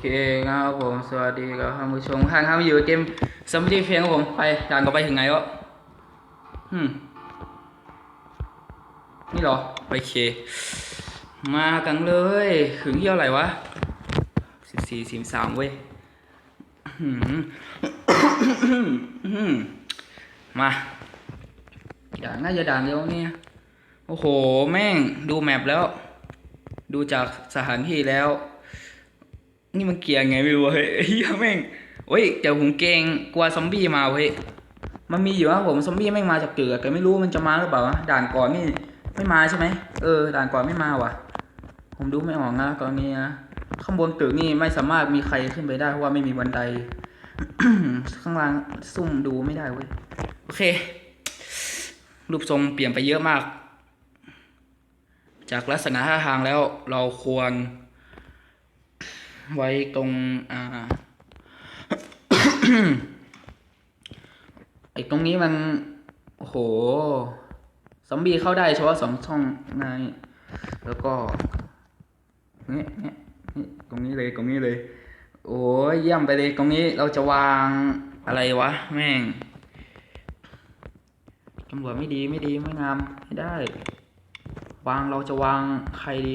เคครับผมสวัสดีครับท่านผู้ชมท่านครับอยู่เกมซัมบี้เพียงครับผมไปด่านต่อไปถึงไหนวะอืมนี่หรอโอเค มากันเลยถึงที่เท่าไหร่วะสิบสี่สิบสามเว้ยมาด่านน่าจะด่านเดียวเนี่ยโอ้โห แม่งดูแมปแล้ว ดูจากสถานที่แล้ว นี่มันเกียร์ไงไม่รู้เฮ้ยเฮียแม่งเฮ้ยแต่ผมเกรงกลัวซอมบี้มาเว้ยมันมีอยู่ครับผมซอมบี้แม่งมาจากเกิดแต่ไม่รู้มันจะมาหรือเปล่าด่านก่อนนี่ไม่มาใช่ไหมเออด่านก่อนไม่มาว่ะ ผมดูไม่ออกนะตอนนี้นะข้างบนตึกนี่ไม่สามารถมีใครขึ้นไปได้เพราะว่าไม่มีบันไดข้างล่างซุ่มดูไม่ได้เว้ยโอเค รูปทรงเปลี่ยนไปเยอะมาก จากลักษณะท่าทางแล้วเราควร ไว้ตรงอ่าไอ้ตรงนี้มันโอ้โหซอมบี้เข้าได้เฉพาะสองช่องในแล้วก็เนี่ยเนี่ยนี่ตรงนี้เลยตรงนี้เลย โอ้ยเยี่ยมไปเลยตรงนี้เราจะวางอะไรวะ แม่งตำรวจไม่ดีไม่ดีไม่งามไม่ได้ วางเราจะวางใครดี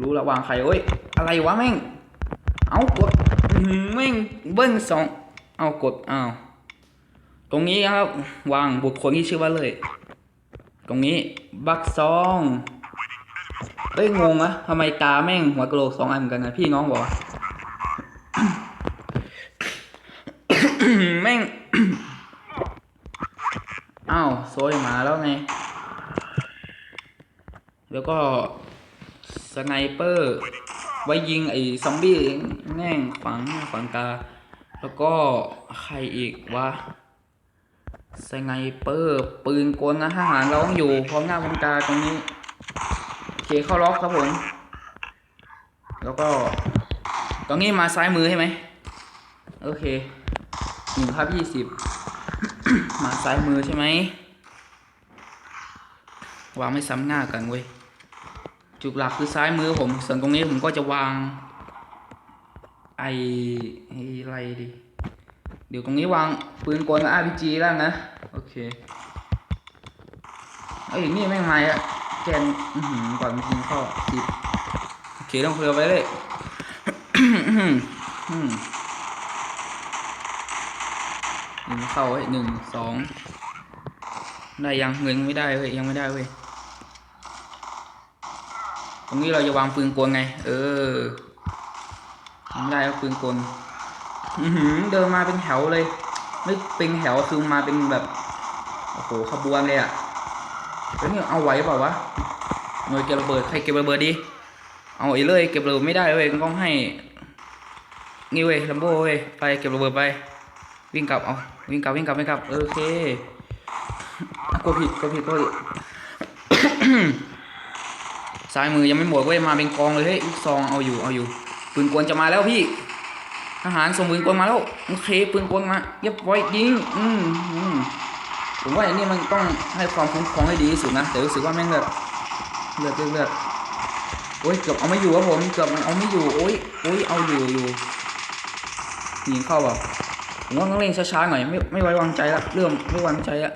รู้ละวางใครเอ้ย อะไรวะแม่ง เอากดแม่งเบิ้ลสอง เอากดเอาตรงนี้ครับ วางบุคคลที่ชื่อว่าเลย ตรงนี้บักซองเอ้ยงงอะทำไมตาแม่งหัวกะโหลกสองอันเหมือนกันนะพี่น้องบอกว่าแม่งอ้าวโซยมาแล้วไง แล้วก็สไนเปอร์ ไว้ยิงไอ้ซอมบี้แง่งขวางหน้าขวางตาแล้วก็ใครอีกวะสไนเปอร์ปืนกลนะทหารเราต้องอยู่พร้อมหน้าพร้อมตาตรงนี้โอเคเข้าล็อกครับผม แล้วก็ ตรงนี้มาซ้ายมือใช่ไหมโอเคหนึ่งครับยี่สิบมาซ้ายมือใช่ไหมวางไม่ซ้ำหน้ากันเว้ย จุดหลักคือซ้ายมือผม ส่วนตรงนี้ผมก็จะวาง ไอไอะไรดี เดี๋ยวตรงนี้วางปืนกลกับ RPG แล้วนะ โอเคเอ้ยนี่แม่งมาอะแกนอื้อหือก่อนมันยิงเข้าสิบโอเคต้องเคลียร์ไปเลยอืมยิงเข้าไว้หนึ่งสองได้ยังเงินไม่ได้เว้ยยังไม่ได้เว้ย รงนี้เราจะวางปืนกลไง เออทำได้แล้วปืนกลอือหือเดินมาเป็นแถวเลย ไม่เป็นแถวคือมาเป็นแบบโอ้โหขบวนเลยอะ่ะแล้วนี่เอาไหวเปล่าวะหน่วยเก็บระเบิดใครเก็บระเบิดดีเอาอีเลยเก็บระเบิดไม่ได้เว้ยต้องให้นี่เว้ยลัมโบ้เว้ยไปเก็บระเบิดไป วิ่งกลับเอาวิ่งกลับวิ่งกลับวิ่งกลับโอเคกดผิดกดผิดกดผิด ซ้ายมือยังไม่หมดเว้ยมาเป็นกองเลยเฮ้ยลูกซองเอาอยู่เอาอยู่ปืนกลจะมาแล้วพี่ทหารส่งปืนกลมาแล้วโอเคปืนกลมาเย็บไว้ยิงอืมอืมผมว่าอันนี้มันต้องให้ความคุ้มครองให้ดีที่สุดนะแต่รู้สึกว่าแม่งเลือดเลือดเลือดเลือดโอ้ยเกือบเอาไม่อยู่ครับผมเกือบมันเอาไม่อยู่โอ้ยโอ้ยเอาอยู่อยู่ยิงเข้าเปล่าผมว่าต้องเล่นช้าๆหน่อยไม่ไม่ไว้วางใจละเริ่มไม่วางใจละ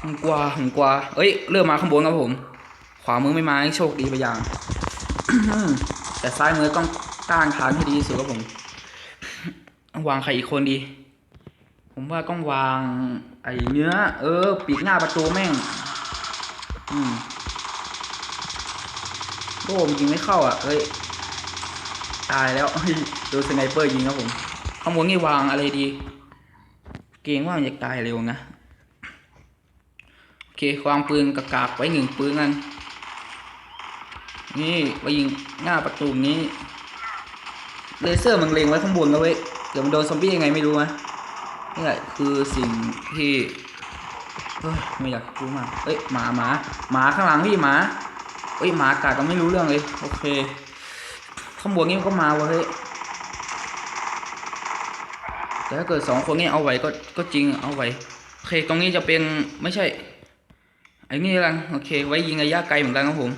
ผมกลัวผมกลัวเอ้ยเริ่มมาข้างบนครับผม วามือไม่มาโชคดีไปอย่าง แต่ซ้ายมือต้องต้านทานให้ดีที่สุดครับผม วางใครอีกคนดี ผมว่าต้องวาง ไอ้เนื้อ เออปิดหน้าประตูแม่ง อืมโอ้มยิงไม่เข้าอะเอ้ยตายแล้วโดนสไนเปอร์ยิงครับผมข้างบนนี่วางอะไรดี เกรงว่ามันจะตายเร็วนะ โอเควางปืนกากๆไว้หนึ่งปืนกัน นี่ไปยิงหน้าประตูนี้เลเซอร์มันเล็งไว้ข้างบนแล้วเว้ยเดี๋ยวมันโดนซอมบี้ยังไงไม่รู้นะนี่แหละคือสิ่งที่เฮ้ยไม่อยากรู้มากเอ้ยหมาหมาหมาข้างหลังพี่หมาเอ้ยหมากัดก็ไม่รู้เรื่องเลยโอเคข้างบนนี้มันก็มาเวะเฮ้ยแต่ถ้าเกิดสองคนนี้เอาไหวก็ก็จริงเอาไหวโอเคตรงนี้จะเป็นไม่ใช่ไอ้นี่ละโอเค ไว้ยิงระยะไกลเหมือนกันครับผม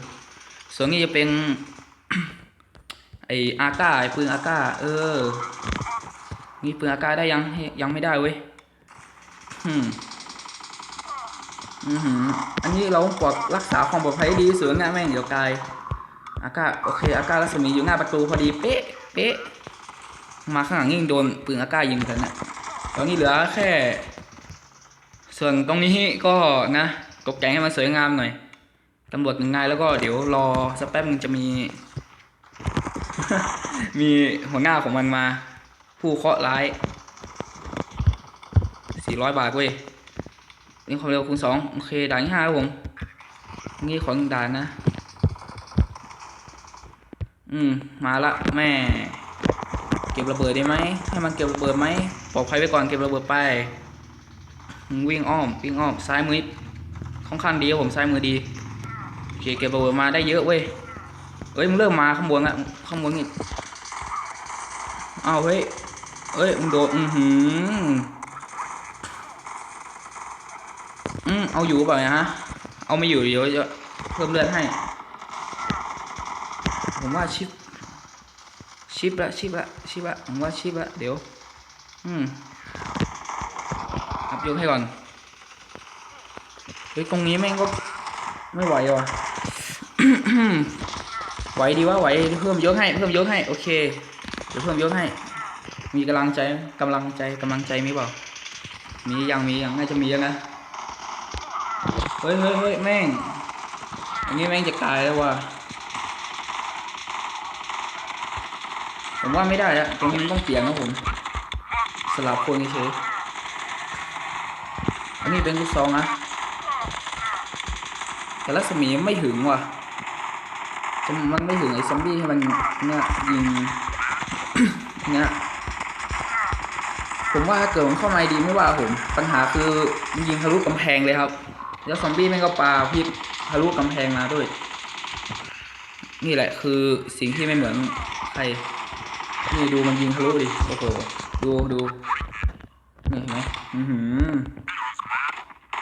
ส่วนนี้จะเป็น ไออาก้าไอปืนอาก้า เออ มีปืนอาก้าได้ยังยังไม่ได้เว้ยอืมอือหือ อันนี้เราปลอดรักษาความปลอดภัยดีที่สุดนะแม่งเดี๋ยวกายอาก้าโอเคอาก้ารัศมีอยู่หน้าประตูพอดีเป๊ะเป๊ะมาข้างหลังยิ่งโดนปืนอาก้ายิงกันนะตอนนี้เหลือแค่ ส่วนตรงนี้ก็นะตกแต่งให้มันสวยงามหน่อย ตำรวจหนึ่งนายแล้วก็เดี๋ยวรอสักแป๊บนึงจะมี มีหัวหน้าของมันมา ผู้เคาะร้ายสี่ร้อยบาทเว้ยนี่ความเร็วคูณสองโอเคด่านที่ห้าครับผม นี่ของด่านนะ อืม มาละแม่ เก็บระเบิดได้ไหมให้มันเก็บระเบิดไหมปลอดภัยไว้ก่อนเก็บระเบิดไป วิ่งอ้อม วิ่งอ้อมซ้ายมือค่อนข้างดีครับผมซ้ายมือดี เคเก็บระเบิดมาได้เยอะเว้ยเอ้ยมึงเริ่มมาข้างบนละข้างบนนี่อ้าเฮ้ยเอ้ยมึงโดดอือหืออืมเอาอยู่เปล่าเนี่ยฮะ เอาไม่อยู่เดี๋ยวจะเพิ่มเลือดให้ ผมว่าชิป ชิปละชิปละชิปละผมว่าชิปละเดี๋ยว อืมอัพยกให้ก่อนเฮ้ยตรงนี้แม่งก็ ไม่ไหวว่ะไหวดีว่าไหวเพิ่มยกให้เพิ่มยกให้โอเคเดี๋ยวเพิ่มยกให้ มีกำลังใจไหมกำลังใจกำลังใจมีเปล่ามียังมียังน่าจะมีแล้วนะเฮ้ยเฮ้ยเฮ้ยแม่งอันนี้แม่งจะตายแล้วว่ะผมว่าไม่ได้แล้วตรงนี้มันต้องเปลี่ยนนะผมสลับคนเฉยอันนี้เป็นลูกซองนะ แต่รัศมีไม่ถึงว่ะจะมันไม่ถึงไอ้ซอมบี้ที่มันเนี่ยยิงเนี่ยผมว่าถ้าเกิดมันเข้าในดีไม่ว่าผมปัญหาคือมันยิงทะลุกำแพงเลยครับ แล้วซอมบี้แม่งก็ปาพิษทะลุกำแพงมาด้วย นี่แหละคือสิ่งที่ไม่เหมือนใครนี่ดูมันยิงทะลุดิโอ้โหดูดูนี่เห็นไหมอือหือ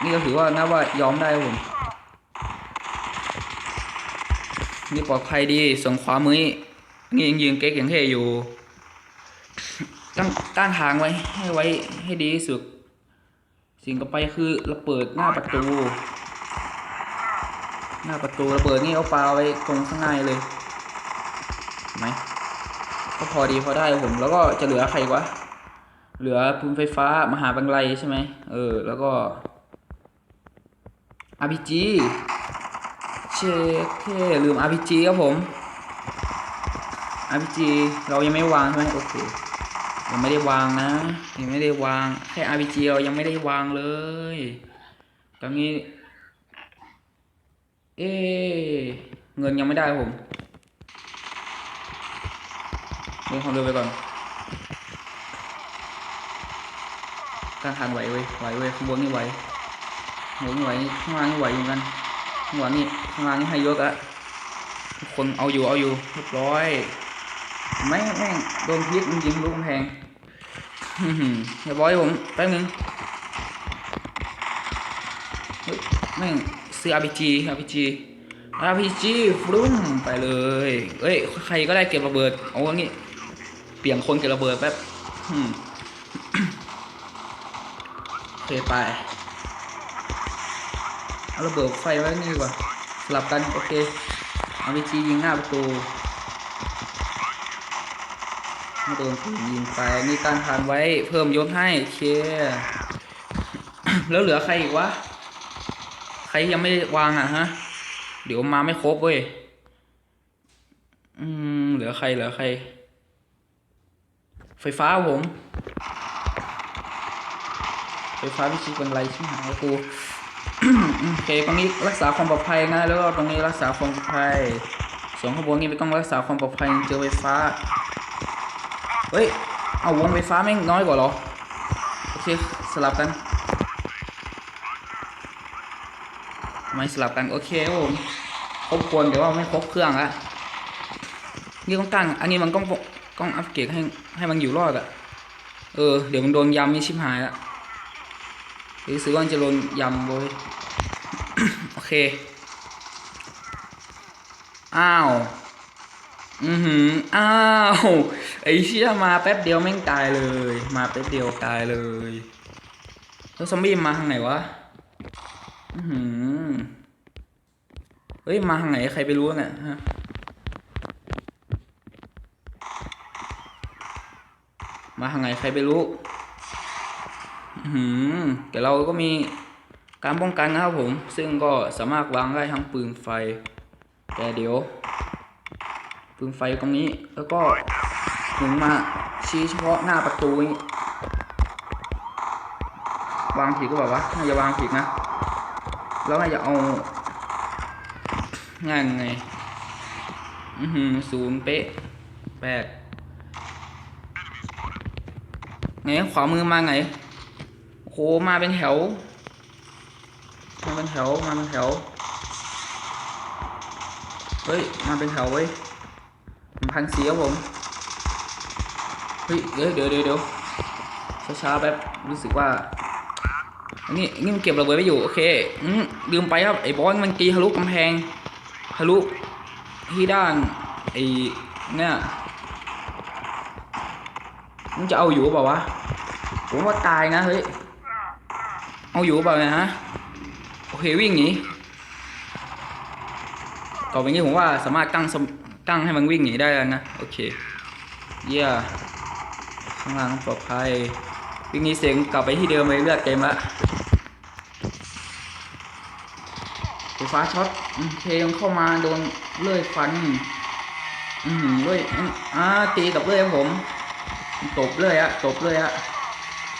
นี่ก็ถือว่านับว่ายอมได้ผม นี่ปลอดภัยดี ส่วนขวามือนี่ยังยิงเก๊กอย่างเท่อยู่ ตั้งต้านทางไว้ให้ไว้ให้ดีที่สุด สิ่งต่อไปคือเระเบิดหน้าประตู หน้าประตูระเบิดนี่เอาปาไว้ตรงข้างในเลยไหมก็พอดีพอได้ผมแล้วก็จะเหลือใครวะเหลือปืนไฟฟ้ามหาบังไลใช่ไหมเออ แล้วก็ RPG เชคเท่ลืม RPG ครับผม RPG เรายังไม่วางใช่ไหมโอเคยังไม่ได้วางนะยังไม่ได้วางแค่ RPG เรายังไม่ได้วางเลยตอนนี้ เอเงินยังไม่ได้ผมเรื่องความเร็วไปก่อนการทางไหวเว้ยไหวเว้ยข้างบนนี่ไหวข้างบนนี่ไหวข้างล่างนี่ไหวเหมือนกัน ข้านนี่ข้างล่างนี่ให้ยกอะทุกคนเอาอยู่เอาอยู่เรียบร้อยไม่แม่งโดนพิษมันยิงลูกแพงอื้อหือเรียบร้อยผมแป๊บนึงเฮ้ยแม่งซื้อ RPG RPG RPG ฟรุ้มไปเลยเอ้ยใครก็ได้เก็บระเบิดเอาอย่างงี้เปลี่ยนคนเก็บระเบิดแป๊บอืมโอเคไป เอาระเบิดไฟไว้นี่ดีกว่าสลับกันโอเคเอาวิจียิงหน้าประตูไม่โดนปืนยิงไปนี่การทานไว้เพิ่มยศให้โอเค แล้วเหลือใครอีกวะ ใครยังไม่วางอะฮะ เดี๋ยวมาไม่ครบเว้ย อืม เหลือใครเหลือใคร ไฟฟ้าผม ไฟฟ้าวิชิตเป็นไรชิบหายกู โอเคตรงนี้รักษาความปลอดภัยนะแล้วก็ตรงนี้รักษาความปลอดภัยส่วนข้างบนนี่ไม่ต้องรักษาความปลอดภัยเจอไฟฟ้าเฮ้ยเอาวงไฟฟ้าแม่งน้อยกว่าเหรอโอเคสลับกันไม่สลับกันโอเคผมครบควรเดี๋ยวว่าไม่ครบเครื่องละนี่ต้องตั้งอันนี้มันต้องต้องอัปเกรดให้ให้มันอยู่รอดอะเออเดี๋ยวมันโดนยำนี่ชิบหายละ รู้สึกว่าจะโดนยำเว้ยโอเค อ้าว อือหือ อ้าว ไอ้เชี่ยมาแป๊บเดียวแม่งตายเลย มาแป๊บเดียวตายเลย แล้วซอมบี้มาทางไหนวะ อือหือ เฮ้ย มาทางไหนใครไปรู้เนี่ยฮะมาทางไหนใครไปรู้ อืมแต่เราก็มีการป้องกันนะครับผม ซึ่งก็สามารถวางได้ทั้งปืนไฟ แต่เดี๋ยว ปืนไฟตรงนี้ แล้วก็ถึงมาชี้เฉพาะหน้าประตูนี้ วางผิดก็บอกว่าน่าจะวางผิดนะ แล้วน่าจะเอาง่ายไง อือหือศูนย์เป๊ะแปดไงขวามือมาไง โหมาเป็นแถว มาเป็นแถว มาเป็นแถว เฮ้ย มาเป็นแถวเว้ยพันสีครับผม เฮ้ย เดี๋ยวเดี๋ยวเดี๋ยวเดี๋ยวช้าๆแบบรู้สึกว่า อันนี้อันนี่มันเก็บระเบิดไว้อยู่ โอเคอืมลืมไปครับ ไอ้บอสมันตีทะลุกำแพง ทะลุที่ด้าน ไอ้เนี่ยมันจะเอาอยู่เปล่าวะ ผมว่าตายนะเฮ้ย เอาอยู่เปล่าเนี่ยฮะโอเควิ่งหนีต่อไปนี้ผมว่าสามารถตั้งตั้งให้มันวิ่งหนีได้แล้วนะโอเคเยี่ยข้างล่างปลอดภัยวิ่งหนีเสียงกลับไปที่เดิมเลยเลือดเต็มละไฟฟ้าช็อตอืมเพลงเข้ามาโดนเลื่อยฟันอืมเลื่อยอ่าตีกับเลื่อยผมตบเลยอะตบเลยอะ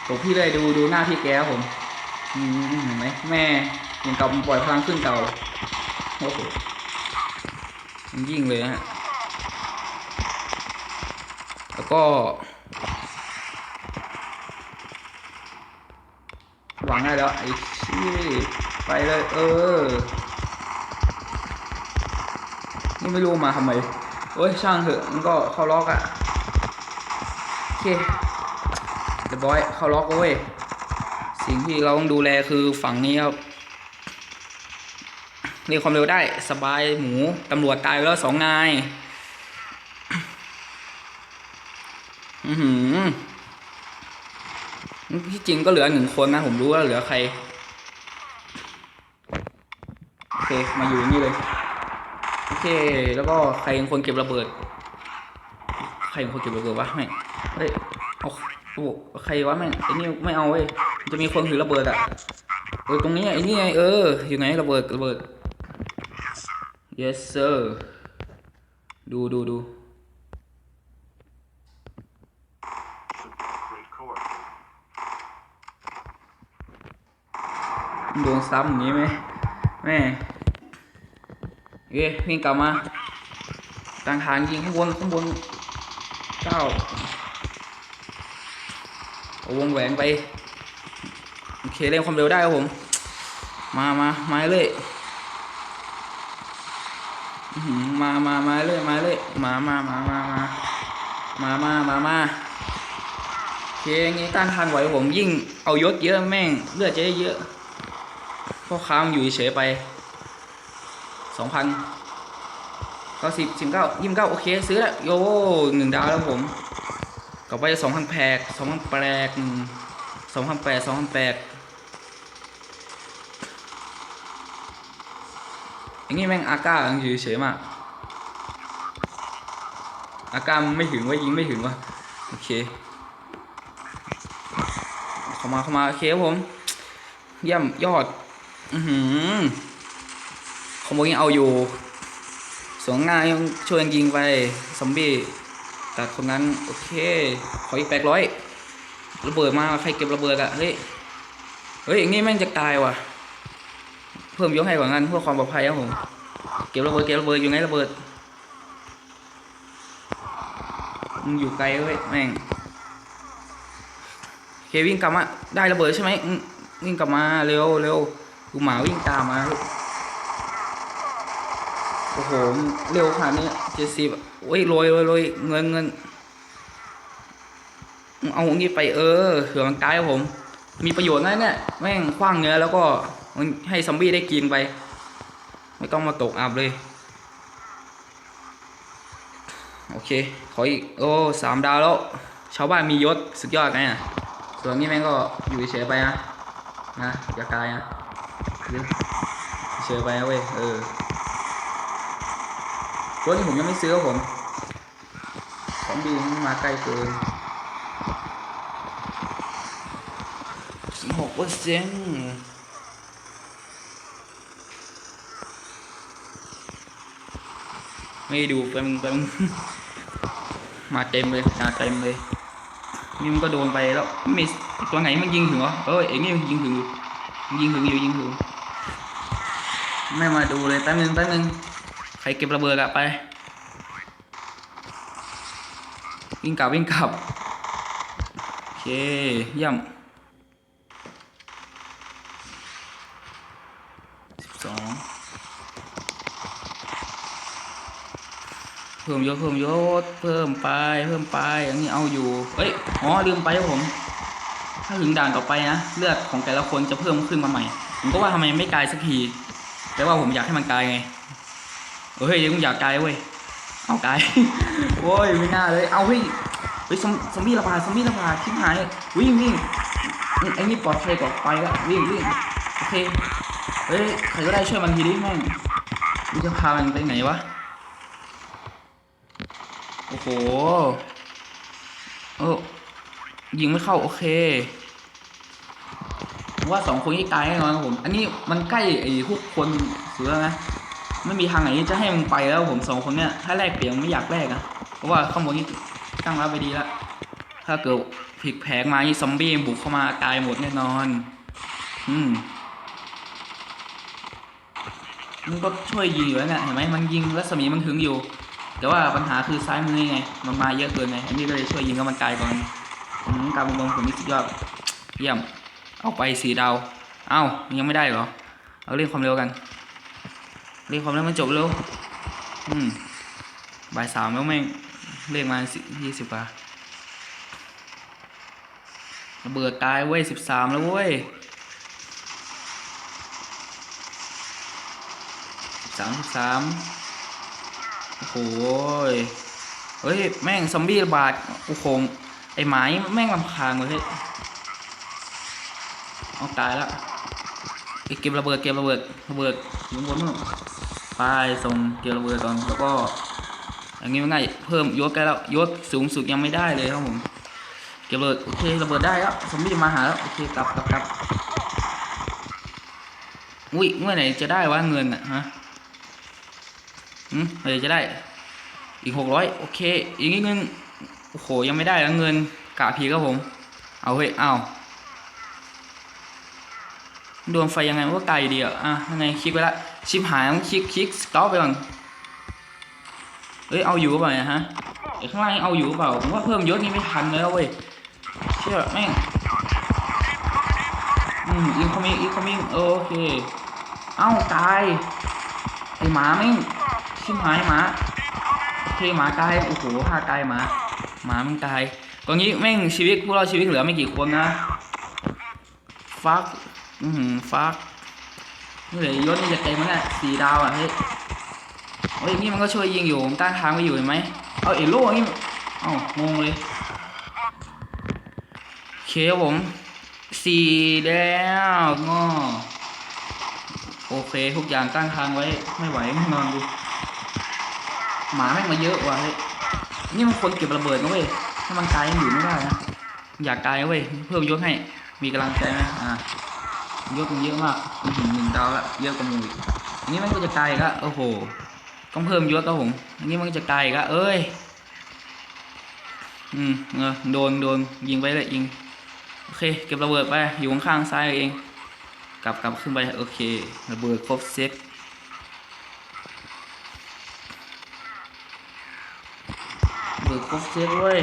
ตบพี่เลยดูดูหน้าพี่แกผม เห็นไหมแม่ยังกับปล่อยพลังขึ้นเก่าโอ้โหยิ่งเลยนะฮะแล้วก็วางได้แล้วไอ้ชี้ไปเลยเออ นี่ไม่รู้มาทำไมโอ้ยช่างเถอะมันก็เข้าล็อกอะโอเคเรียบอยเข้าล็อกเว้ย สิ่งที่เราต้องดูแลคือฝั่งนี้ครับเรียกความเร็วได้สบายหมูตำรวจตายไปแล้วสองนายอือหือที่จริงก็เหลือหนึ่งคนนะ ผมรู้ว่าเหลือใคร โอเค มาอยู่นี้เลย โอเค แล้วก็ใครเป็นคนเก็บระเบิด ใครเป็นคนเก็บระเบิดวะไม่เฮ้ยเอาโอ้โหใครวะแม่งไอ้นี่ไม่เอาเว้ย จะมีคนถือระเบิดอะเออตรงนี้ไอ้นี่ไงเออ อยู่ไหนระเบิดระเบิด yes sir ดูดูดูโดนซ้ำอย่างนี้ไหมแม่เอ้ยวิ่งกลับมาต่างฐานยิงข้างบนข้างบนเก้าเอาวงแหวนไป เคเร่งความเร็วได้ครับผม มามามาเลยมามามาเลยมาเลยมามามามามามามามามาเคงี้ต้านทานไหวผมยิ่งเอายศเยอะแม่งเลือดจะได้เยอะพ่อค้ามอยู่เฉยไปสองพันเก้าสิบสิบเก้ายี่สิบเก้าโอเคซื้อแล้วโย่หนึ่งดาวแล้วผมกลับไปสองพันแพกสองพันแปดสองพันแปดสองพันแปด อย่างงี้แม่งอาก้าอยู่เฉยมาก อาก้าไม่ถึงว่ายิงไม่ถึงวะโอเค เข้ามาเข้ามาโอเคครับผม เยี่ยมยอด อือหือขโมยยังเอาอยู่สองงานยังช่วยกันยิงไปซอมบี้ตัดคนนั้นโอเค ขออีกแปดร้อยระเบิดมาใครเก็บระเบิดอะเฮ้ยเฮ้ยอย่างงี้แม่งจะตายว่ะ เพิ่มยกให้กว่างั้นเพื่อความปลอดภัยครับผมเก็บระเบิดเก็บระเบิดอยู่ไหนระเบิดมึงอยู่ไกลเว้ยแม่งเควิ่งกลับมาได้ระเบิดใช่ไหมวิ่งกลับมาเร็วเร็วดูหมาวิ่งตามมาโอ้โหเร็วขนาดนี้เจ็ดสิบโอ้ยโรยโรยโรยเงินเงินเอาของนี้ไปเออเผื่อนตายครับผม มีประโยชน์นะเนี่ยแม่งคว้างเนื้อแล้วก็ ให้ซอมบี้ได้กินไป ไม่ต้องมาตกอับเลย โอเค ขออีก โอ้สามดาวแล้ว ชาวบ้านมียศสุดยอดไงอะส่วนนี้แม่งก็อยู่เฉยไปนะนะอย่ากายนะเฉยไปเว้ยเออรถที่ผมยังไม่ซื้อผมของดีมันมาใกล้เกินสิบหกเปอร์เซ็นต์ ไม่ดูแป๊บนึงแป๊บนึงมาเต็มเลยมาเต็มเลยนี่มันก็โดนไปแล้วม่ตัวไหนมันยิงถึงเหรอเออเอ็งนี่มันยิงถึงอยู่ยิงถึงอยู่ยิงถึงไม่มาดูเลยแป๊บนึงแป๊บนึงใครเก็บระเบิดอะไปวิ่งกลับวิ่งกลับโอเคเยี่ยมสิบสองเพิ่มยศเพิ่มยศเพิ่มไปเพิ่มไปอย่างนี้เอาอยู่เอ้ยอ๋อลืมไปครับผม ถ้าถึงด่านต่อไปนะเลือดของแต่ละคนจะเพิ่มขึ้นมาใหม่ ผมก็ว่าทำไมไม่กลายสักทีแต่ว่าผมอยากให้มันกลายไงเฮ้ยยังอยากกลายเว้ยเอากลายโอ้ยไม่น่าเลยเอาเฮ้ยเฮ้ยซอมมบี้ระบาดซอมบี้ระบาดชิบหายวิ่งวิ่งไอ้นี่ปลอดภัยกว่าไปละวิ่งวิ่งโอเคเฮ้ยใครก็ได้ช่วยมันทีดิแม่งมันจะพามันไปไหนวะ โอ้โห เออยิงไม่เข้าโอเค ว่าสองคนนี้ตายแน่นอนครับผม อันนี้มันใกล้ไอ้พวกคนเสือนะ ไม่มีทางไหนที่จะให้มึงไปแล้วผมสองคนเนี้ย ถ้าแลกเปลี่ยนไม่อยากแลกนะเพราะว่าข้างบนนี้ตั้งรับไปดีแล้ว ถ้าเกิดผิดแผงมานี่ซอมบี้บุกเข้ามาตายหมดแน่นอน อืมมันก็ช่วยยิงอยู่แล้วเนี่ยเห็นไหมมันยิงรัศมีมันถึงอยู่ แต่ว่าปัญหาคือซ้ายมือไง มันมาเยอะเกินไงอันนี้ก็เลยช่วยยิงก็มันไกลก่อนการบงผมนี่สุดยอดเยี่ยม เอาไปสีดาว เอ้ายังไม่ได้เหรอ เอาเล่นความเร็วกัน เรียกความเร็วมันจบเร็ว อืมบ่ายสามแล้วแม่งเรียกมาสิยี่สิบกว่าเบิดตายเว้ยสิบสามแล้วเว้ยสามสิบสาม โอ้โหยเฮ้ย แม่งซอมบี้ระบาดโอ้โหไอหมายแม่งลำคาญเลยเฮ้ยเอาตายแล้วไอ้เก็บระเบิดเก็บระเบิดระเบิดอยู่บนนู่นไปส่งเกียร์ระเบิดก่อนแล้วก็อย่างนี้มันง่ายเพิ่มยศกันแล้วยศสูงสุดยังไม่ได้เลยครับผมเกียร์ระเบิดโอเคระเบิดได้แล้วสมบี้มาหาแล้วโอเคกลับกลับกลับอุ้ยเมื่อไหร่จะได้วะเงินอะฮะ อืมเร่จะได้อีกหกร้อยโอเค อีกนิดนึงโอ้โหยังไม่ได้แล้วเงินกะพีครับผม เอาเฮ้ยเอาดวงไฟยังไงมันก็ไกลดีอะอะยังไงคลิกไปละชิปหายต้องคลิกคลิกสต็อปไปก่อนเอ้ยเอาอยู่เปล่าเนี่ยฮะไอ้ข้างล่างเอาอยู่เปล่าผมว่าเพิ่มยศนี่ไม่ทันแล้วเว้ยเชื่อแม่งอืมอินคอมมิ่งอินคอมมิ่งโอเคเอ้าตายไอหมาแม่ง ชิบหายหมาเคหมาตายโอ้โหฆ่าตายหมาหมามึงตายตอนนี้แม่งชีวิตพวกเราชีวิตเหลือไม่กี่คนนะฟักอือหือฟักนี่เลยยศนี่จะเต็มแล้วเนี่ยสี่ดาวอะเฮ้ยเฮ้ยนี่มันก็ช่วยยิงอยู่ตั้งทางไว้อยู่เห็นไหมเอาเอโล่นี่เอ้างงเลยโอเคผมสี่แล้วงอโอเคทุกอย่างตั้งทางไว้ไม่ไหวไม่นอนดู หมาแม่งมาเยอะว่ะเฮ้ยนี่มันคนเก็บระเบิดนะเว้ยถ้ามันตายยังอยู่ไม่ได้นะอยากตายเว้ยเพิ่มยศให้มีกำลังใจไหมอ่ายกมันเยอะมากอื้อหือหนึ่งดาวละเยอะกว่าหมูอีกอันนี้มันก็จะไกลอีก็โอ้โหต้องเพิ่มยศครับผมอันนี้มันก็จะไกลอีก็เอ้ยอืมเออโดนโดนยิงไปเลยยิงโอเคเก็บระเบิดไปอยู่ข้างๆซ้ายเอง กลับกลับขึ้นไปโอเค ระเบิดครบเซ็ต ระเบิดเซ็ตเว้ย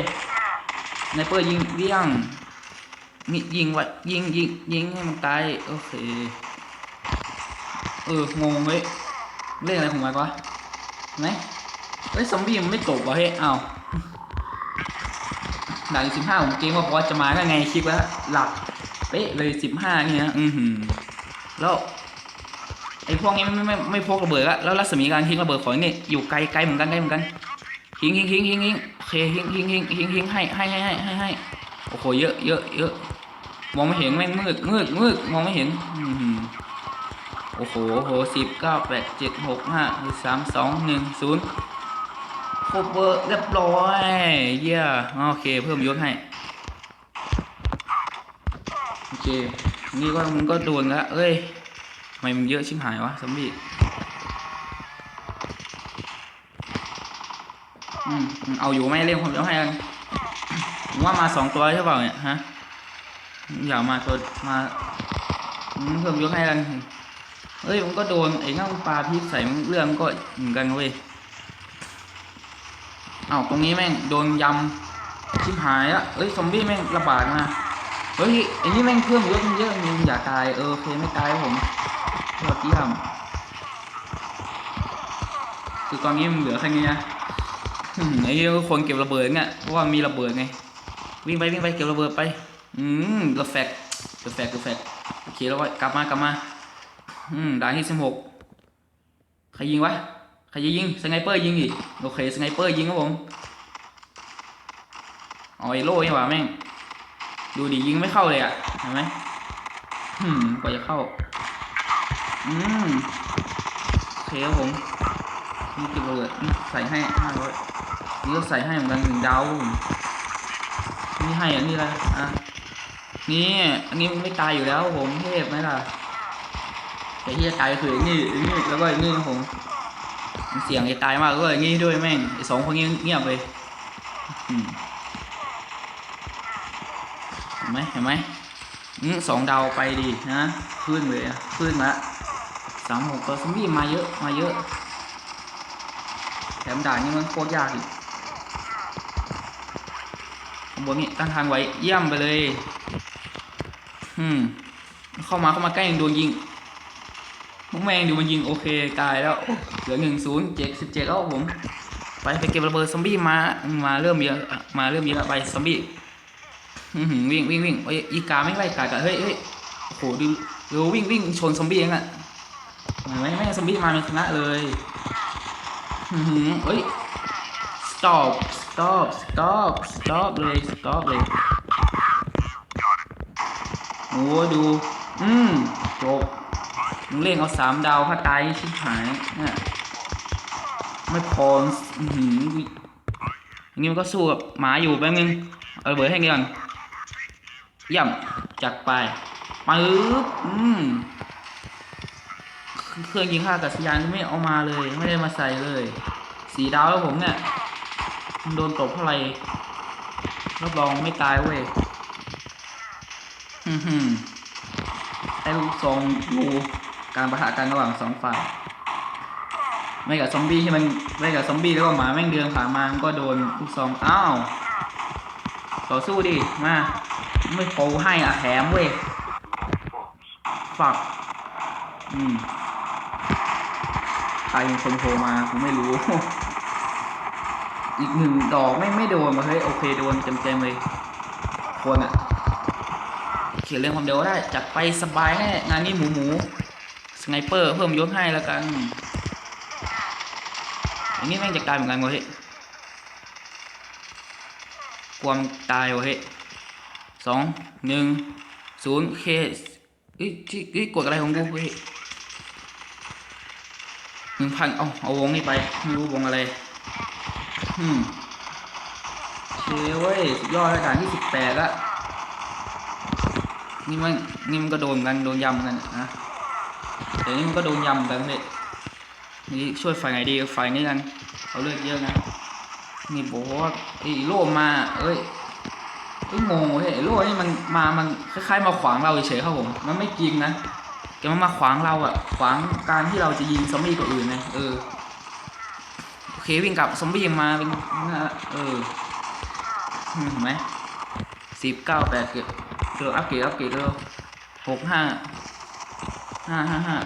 ในเปิดยิงเบี้ยงมียิงว้ยิงยิงยิงให้มันตายโอเคเอองงเว้ยเล่นอะไรของมันวะไหนเฮ้ยซอมบี้มันไม่ตกวะเฮ้ยอ้าหลังสิบห้าผมเกมว่าพอจะมาได้ไงคิดว่าหลับเป๊ะเลยสิบห้านี่นะอือหือแล้วไอ้พวกนี้ไม่ไม่ไม่ไม่พกระเบิดละแล้วรัศมีการทิ้งระเบิดของนี่อยู่ไกลไกลเหมือนกันไกลเหมือนกัน หิงหิงหิงหิงหิงโอเคหิงหิงหิงหิงหิงให้ให้ให้ให้ให้ให้โอ้โหเยอะเยอะเยอะมองไม่เห็นแม่งมืดมืดมืดมองไม่เห็นโอ้โหโอ้โหสิบเก้าแปดเจ็ดหกห้าสามสองหนึ่งศูนย์ครบเบอร์เรียบร้อยเยี่ยโอเคเพิ่มยศให้โอเคนี่ก็มึงก็โดนละเอ้ยทำไมมึงเยอะชิบหายวะซอมบี้ อืมอืม เอาอยู่ไหม่เล่นผมจะให้กันว่ามาสองตัวใช่เปล่าเนี่ยฮะอย่ามาตัวมาเพิ่มยกให้กันเอ้ยมันก็โดนไอ้เง่าปลาพิษใส่เรื่องมันก็เหมือนกันเว้ยเอาตรงนี้แม่งโดนยำชิบหายละเอ้ยซอมบี้แม่งระบาดมาเฮ้ยไอ้นี่แม่งเพิ่มเยศมันเยอะมึงอย่าตายเออโอเคไม่ตายผมยอดเยี่ยมคือตอนนี้มันเหลือแค่นี้นะ ไอ้เหี้ยคนเก็บระเบิดเนี่ยเพราะว่ามีระเบิดไง วิ่งไปวิ่งไปเก็บระเบิดไป อืมระแฟกระแฟกระแฟกโอเคแล้วก็กลับมากลับมา อืมด่านที่สิบหกใครยิงวะ ใครจะยิง สไนเปอร์ยิงอีกโอเค สไนเปอร์ยิงครับผมเอาไอ้โล่นี่หว่าแม่ง ดูดิยิงไม่เข้าเลยอะ เห็นไหมอืมกว่าจะเข้า อืมโอเคครับผมนี่เก็บระเบิดใส่ให้ห้าร้อย นี่ก็ใส่ให้เหมือนกันหนึ่งดาวนี่ให้อันนี้อะไรอะนี่อันนี้มันไม่ตายอยู่แล้วผมเทพไหมล่ะแต่ที่จะตายก็คืออ้นี่ไอ้นี่แล้วก็อ้นี่ครับผมมันเสียงจะตายมากแล้วก็อ้นี่ด้วยแม่งสองคนเงียบเลยเห็นไหมเห็นไหมอืมสองดาวไปดีนะขึ้นเลยขึ้นละสามหกตัวซอมบี้มาเยอะมาเยอะแถมด่านนี้มันโคตรยากอีก บนนี่ตั้งทางไว้เยี่ยมไปเลย อืม เข้ามาเข้ามาใกล้ยังโดนยิงพวกแมงดูมันยิงโอเคตายแล้วเหลือหนึ่งศูนย์เจ็ดสิบเจ็ดแล้วผมไปไปเก็บระเบิดซอมบี้มามาเริ่มเยอะมาเริ่มเยอะไปซอมบี้วิ่งวิ่งวิ่งโอ้ยอีกาไม่ไล่กัดกันเฮ้ยเฮ้ยโอ้โหดูดูวิ่งวิ่งชนซอมบี้เองอะเห็นไมแม่ซอมบี้มาเป็นคณะเลยเฮ้ย stop stop stop stop เลย stop เลยโอ้ดู อืมจบมึงเล่นเอาสามดาวถ้าตายชิบหายเนี่ยไม่พออือหืออย่างนี้มันก็สู้กับหมาอยู่แป๊บนึง เอาเบิดให้ก่อนย่ำจัดไปปึ๊บอืมเครื่องยิงฆ่าอากาศยานไม่เอามาเลย ไม่ได้มาใส่เลย สีดาวแล้วผมเนี่ย โดนตบเท่าไรรับรองไม่ตายเว้ยฮึ่มๆไอ้ลูกซองดูการประทะกันระหว่างสองฝ่ายไม่กับซอมบี้ที่มันไม่กับซอมบี้แล้วก็หมาแม่งเดินผ่านมามันก็โดนลูกซองอ้าวต่อสู้ดิมาไม่โปให้อะแถมเว้ยฝักอืมใครเป็นคนโทรมาผมไม่รู้ อีกหนึ่งดอกไม่ไม่โดนมาเฮ้ยโอเคโดนเต็มๆเลยควรอะเขียนเรื่องความเร็วได้จัดไปสบายแน่งานนี้หมูหมูสไนเปอร์เพิ่มยศให้แล้วกันอันนี้แม่งจะตายเหมือนกันวะเฮ้ยความตายวะเฮ้ยสองหนึ่งศูนย์เคเอ้ยที่เอ้ยกดอะไรของกูเฮ้ยหนึ่งพันเอาเอาวงนี้ไปไม่รู้วงอะไร อืมเชเว้ยสุดยอดระดับที่สิบแปดละนี่มันนี่มันก็โดนกันโดนยำกันนะแต่นี่มันก็โดนยำกันเลยนี่ช่วยฝ่ายไหนดีฝ่ายนี้กันเอาเลือดเยอะนะนี่บอกว่าไอ้โล่มา เอ้ยเอ้งงเว้ยโล่นี่มันมามันคล้ายๆมาขวางเราเฉยๆครับผม มันไม่จริงนะแกมันมาขวางเราอะขวางการที่เราจะยิงซอมบี้ตัวอื่นไงเออ เควิ่งกลับซอมบี้ยังมาเป็นเออเห็นไหมสิบเก้าแปดเกือบเกือบอัพเกรดอัพเกรดแล้วหกห้าห้าห้าห้า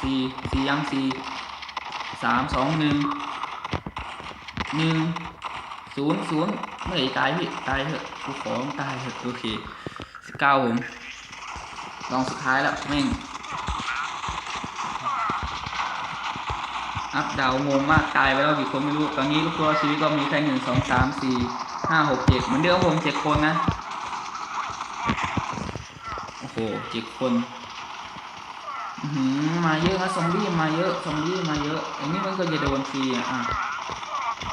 สี่สี่ยังสี่สามสองหนึ่งหนึ่งศูนย์ศูนย์เมื่อไหร่ตายพี่ตายเถอะกูขอตายเถอะโอเคสิบเก้าผมลองสุดท้ายแล้วแม่ง อัพดาวงงมากตายไปแล้วกี่คนไม่รู้ ตอนนี้ลูกตัวชีวิตก็มีแค่หนึ่งสองสามสี่ห้าหกเจ็ดเหมือนเดิมครับผมเจ็ดคนนะ โอ้โหเจ็ดคนหือมาเยอะนะซอมบี้มาเยอะซอมบี้มาเยอะอันนี้มันก็จะโดนฟรีอะ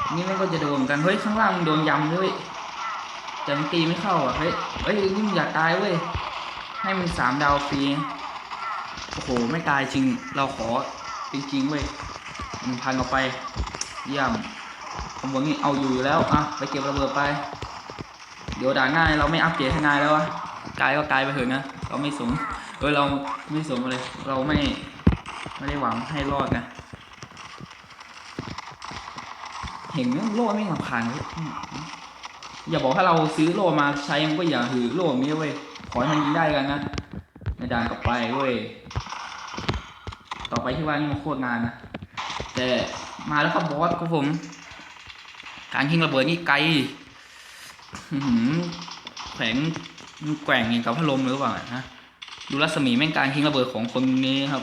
อันนี่มันก็จะโดนกันเฮ้ยข้างล่างโดนยำด้วยแต่มันตีไม่เข้าอะเฮ้ยเฮ้ยนี่มึงอย่าตายเว้ยให้มันสามดาวฟรีโอ้โหไม่ตายจริงเราขอจริงๆเว้ย หนึ่งพันเอาไปเยี่ยมผมบอกนี่เอาอยู่อยู่แล้วอะไปเก็บระเบิดไป เดี๋ยวด่าง่ายเราไม่อัปเกรดให้นายแล้ววะกลายก็กลายไปเถอะนะเราไม่สมเออเราไม่สมเลยเราไม่ไม่ได้หวังให้รอดนะเห็นโล่ไม่สำคัญเลยอย่าบอกถ้าเราซื้อโล่มาใช้มันก็อย่าถือโล่นี้เว้ยขอให้มันยิงได้กันนะในด่านต่อไปเว้ยต่อไปที่ว่านี่มันโคตรนานนะ แต่มาแล้วครับบอสครับผม การทิ้งระเบิดนี่ไกลแขวงแกว่งอย่างกับพัดลมหรือเปล่าฮะดูรัศมีแม่งการทิ้งระเบิดของคนนี้ครับ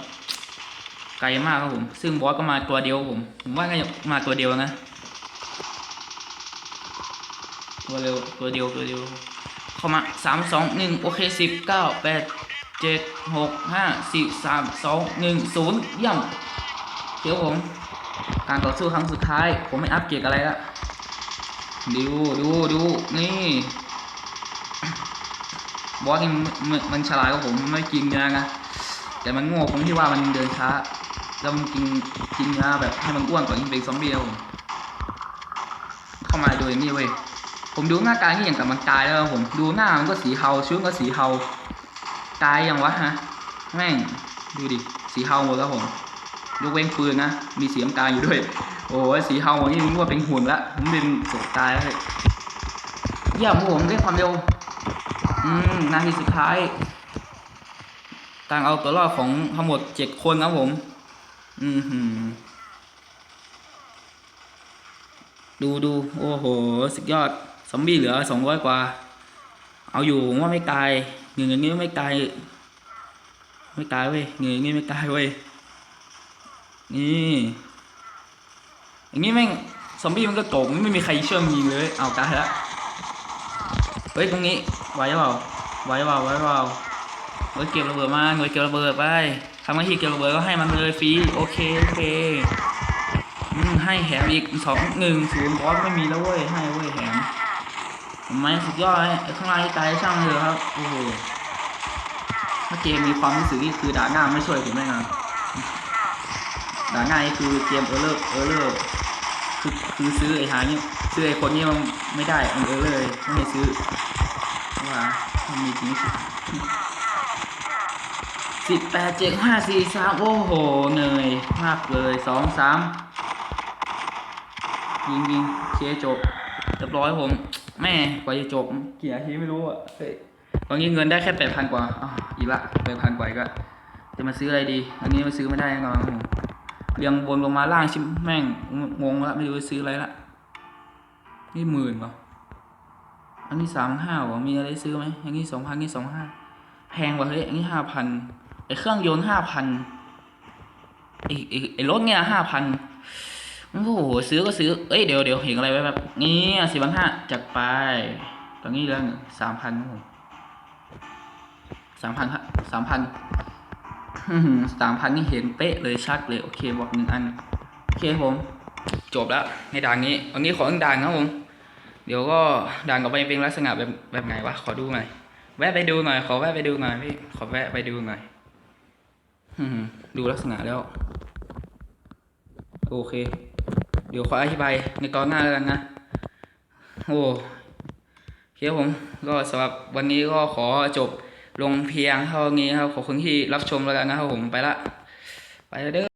ไกลมากครับผม ซึ่งบอสก็มาตัวเดียวผม ผมว่าน่าจะมาตัวเดียวนะตัวเร็วตัวเดียวตัวเดียวเข้ามาสามสองหนึ่งโอเคสิบเก้าแปดเจ็ดหกห้าสี่สามสองหนึ่งศูนย์เยี่ยมเดี๋ยวผม การต่อสู้ครั้งสุดท้าย ผมไม่อัปเกรดอะไรละดูดูดูนี่บอสนี่มันมันมันฉลาดกว่าผมไม่กินเนื้อนะแต่มันโง่ตรงที่ว่ามันเดินช้าแล้วมันกินกินเนื้อแบบให้มันอ้วนกว่าที่เป็นซอมบี้แล้วผมเข้ามาโดยนี่เว้ยผมดูหน้าตายนี่อย่างกับมันตายแล้วผมดูหน้ามันก็สีเทาชุดก็สีเทาตายยังวะฮะแม่งดูดิสีเทาหมดแล้วผม ยกเว้นปืนนะ มีสีน้ำตาลอยู่ด้วย โอ้ยสีเทาหมดนี่นึกว่าเป็นหุ่นละผมเป็นศพตายแล้วเลยเยี่ยมผมได้ความเร็ว อืมนาทีสุดท้ายการเอาตัวรอดของทั้งหมดเจ็ดคนครับผม อืมหืมดูดูโอ้โห สุดยอด ซอมบี้เหลือสองร้อยกว่า เอาอยู่ว่าไม่ตายเงินอย่างนี้ไม่ตาย ไม่ตายเว้ยเงินอย่างนี้ไม่ตายเว้ย นี่อย่างนี้แม่งซอมบี้มันก็ตกไม่มีใครช่วยมันยิงเลยเอาตายแล้วเฮ้ยตรงนี้ไหวเปล่าไหวเปล่าไหวเปล่าเฮ้ยเก็บระเบิดมาหน่วยเก็บระเบิดไปทำหน้าที่เก็บระเบิดก็ให้มันเลยฟรีโอเคโอเคอืมให้แถมอีกสองหนึ่งศูนย์บอสไม่มีแล้วเว้ยให้เว้ยแถมทำไมสุดยอดเลยข้างล่างตายช่างเลยครับโอ้โหถ้าเกมมีความรู้สึกนี่คือด่าหน้าไม่ช่วยผมแน่นอน ด่าหน้านี่คือเกมเออร์เลอร์เออร์เลอร์คือคือซื้อไอ้หาเนี่ยซื้อไอ้คนนี้มันไม่ได้มันเออร์เลอร์เลยไม่ให้ซื้อว่ามันมีจริงสิสิบแปดเจ็ดห้าสี่สามโอ้โหเหนื่อยมากเลยสองสามยิงยิงเคียจบเรียบร้อยผมแม่กว่าจะจบกี่นาทีไม่รู้อะเฮ้ยตอนนี้เงินได้แค่แปดพันกว่าอะอีละแปดพันกว่าก็จะมาซื้ออะไรดี อันนี้มาซื้อไม่ได้แน่นอนผม เรียงบนลงมาล่างชิมแม่งงงละไม่รู้จะซื้ออะไรละนี่หมื่นเหรออันนี้สามห้าวะมีอะไรซื้อไหมอันนี้สองพันนี่สองห้าแพงกว่าเฮ้ยอันนี้ห้าพันไอเครื่องยนต์ห้าพันไอไอไอรถเนี่ยห้าพันโอ้โหซื้อก็ซื้อเอ้ยเดี๋ยวเดี๋ยวเห็นอะไรไว้แบบนี่สี่พันห้าจัดไปตอนนี้เรื่องสามพันครับผมสามพันสามพัน สามพันนี่เห็นเป๊ะเลยชัดเลย โอเคบอกหนึ่งอัน โอเคผม จบแล้วในด่านนี้วันนี้ขอหนึ่งด่านครับผม เดี๋ยวก็ด่านต่อไปเป็นลักษณะแบบแบบไหนวะ ขอดูหน่อย แวะไปดูหน่อย ขอแวะไปดูหน่อยพี่ ขอแวะไปดูหน่อยดูลักษณะแล้ว โอเค เดี๋ยวขออธิบายในตอนหน้าแล้วกันนะ โอ้เคผม ก็สำหรับวันนี้ก็ขอจบ ลงเพียงเท่านี้ครับขอบคุณที่รับชมแล้วกันนะครับผมไปละ ไปล้วเด้อ